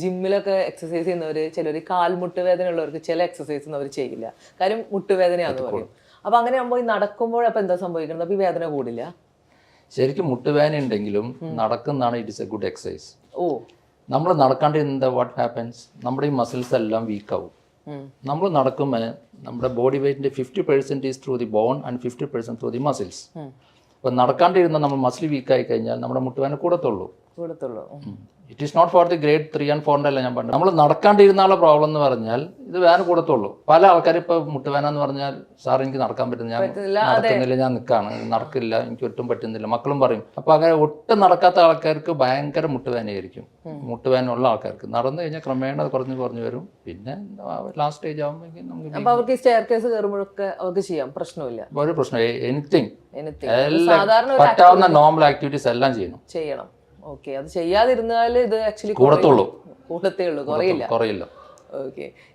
ജിമ്മിലൊക്കെ എക്സസൈസ് ചെയ്യുന്നവർ ചിലർ കാൽമുട്ട് വേദന ഉള്ളവർക്ക് ചില എക്സസൈസ് ഒന്നും അവർ ചെയ്യില്ല. കാര്യം മുട്ടുവേദനയാണെന്ന് പറയും. അപ്പൊ അങ്ങനെ ആകുമ്പോൾ അപ്പൊ എന്താ സംഭവിക്കുന്നത്? അപ്പൊ ഈ വേദന കൂടില്ല? ശരിക്കും മുട്ടുവേദന ഉണ്ടെങ്കിലും നടക്കുന്നതാണ് it is a good exercise ഓ. നമ്മൾ നടക്കാണ്ട് എന്താ വാട്ട് ഹാപ്പൻസ് നമ്മുടെ ഈ മസിൽസ് എല്ലാം വീക്ക് ആവും. നമ്മൾ നടക്കുമ്പോൾ നമ്മുടെ body വെയിറ്റിന്റെ fifty percent is through the bone and fifty percent through the muscles അപ്പൊ അപ്പോൾ നടക്കാണ്ടിരുന്ന നമ്മൾ മസിൽ വീക്കായി കഴിഞ്ഞാൽ നമ്മുടെ മുട്ടുവേദന കൂടത്തുള്ളൂ. കൂടത്തുള്ളൂ. It is not for the grade three and ഫോറിന്റെ അല്ല ഞാൻ പറഞ്ഞു നമ്മൾ നടക്കാണ്ടിരുന്നാലുള്ള പ്രോബ്ലം എന്ന് പറഞ്ഞാൽ ഇത് വേദന കൂടത്തുള്ളൂ. പല ആൾക്കാരും ഇപ്പോൾ മുട്ടുവേന എന്ന് പറഞ്ഞാൽ സാർ എനിക്ക് നടക്കാൻ പറ്റുന്ന ഞാൻ നടക്കുന്നില്ല. ഞാൻ നിൽക്കാണ് നടക്കില്ല. എനിക്ക് ഒട്ടും പറ്റുന്നില്ല. മക്കളും പറയും. അപ്പോൾ അങ്ങനെ ഒട്ടും നടക്കാത്ത ആൾക്കാർക്ക് ഭയങ്കര മുട്ടുവേനയായിരിക്കും മുട്ടുവേനുള്ള ആൾക്കാർക്ക്. നടന്നു കഴിഞ്ഞാൽ ക്രമേണ കുറഞ്ഞ് കുറഞ്ഞു വരും. പിന്നെ ലാസ്റ്റ് സ്റ്റേജ് അപ്പൊ അവർക്ക് ഈ സ്റ്റെയർ കേസ് കയറുമ്പോഴൊക്കെ അവർക്ക് ചെയ്യാം. പ്രശ്നമില്ല. ഒരു പ്രശ്നം എനിത്തിങ്. എല്ലാം പറ്റാവുന്ന നോർമൽ ആക്ടിവിറ്റീസ് എല്ലാം ചെയ്യണം. ചെയ്യണം. ഓക്കെ അത് ചെയ്യാതിരുന്നാൽ ഇത് ആക്ച്വലി കൂടത്തുള്ളൂ. കൂടത്തേ ഉള്ളൂ കുറയില്ല. കുറയില്ല. ഓക്കെ